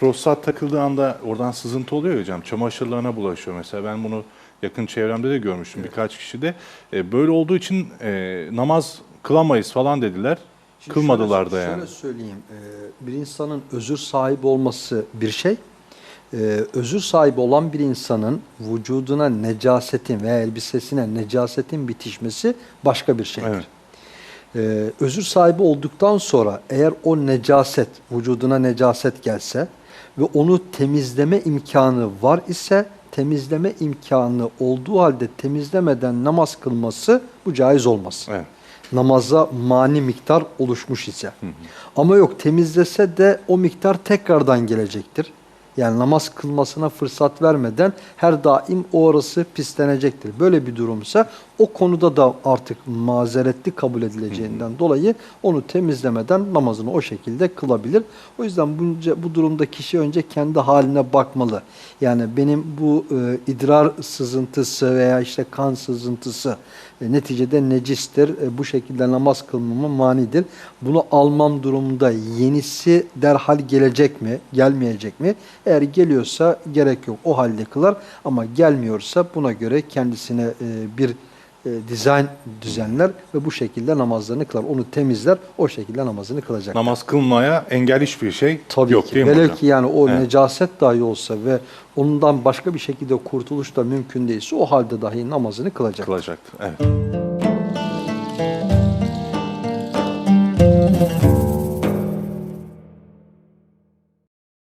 Prostat takıldığı anda oradan sızıntı oluyor hocam. Çamaşırlarına bulaşıyor mesela. Ben bunu yakın çevremde de görmüştüm evet. birkaç kişi de. E, böyle olduğu için e, namaz kılamayız falan dediler. Şimdi Kılmadılar şöyle, da yani. Şöyle söyleyeyim. E, bir insanın özür sahibi olması bir şey. E, özür sahibi olan bir insanın vücuduna necasetin veya elbisesine necasetin bitişmesi başka bir şeydir. Evet. Ee, özür sahibi olduktan sonra eğer o necaset, vücuduna necaset gelse ve onu temizleme imkanı var ise temizleme imkanı olduğu halde temizlemeden namaz kılması bu caiz olmaz. Evet. Namaza mani miktar oluşmuş ise. Ama yok temizlese de o miktar tekrardan gelecektir. Yani namaz kılmasına fırsat vermeden her daim o orası pislenecektir. Böyle bir durumsa o konuda da artık mazeretli kabul edileceğinden dolayı onu temizlemeden namazını o şekilde kılabilir. O yüzden bunca, bu durumda kişi önce kendi haline bakmalı. Yani benim bu e, idrar sızıntısı veya işte kan sızıntısı e, neticede necistir. E, bu şekilde namaz kılmama manidir. Bunu almam durumunda yenisi derhal gelecek mi, gelmeyecek mi? Eğer geliyorsa gerek yok. O halde kılar ama gelmiyorsa buna göre kendisine e, bir e, dizayn düzenler ve bu şekilde namazlarını kılar. Onu temizler, o şekilde namazını kılacak. Namaz kılmaya engel hiçbir şey Tabii yok ki. değil mi Velev hocam? ki yani o Evet. necaset dahi olsa ve ondan başka bir şekilde kurtuluş da mümkün değilse o halde dahi namazını kılacak. Kılacaktı. Evet.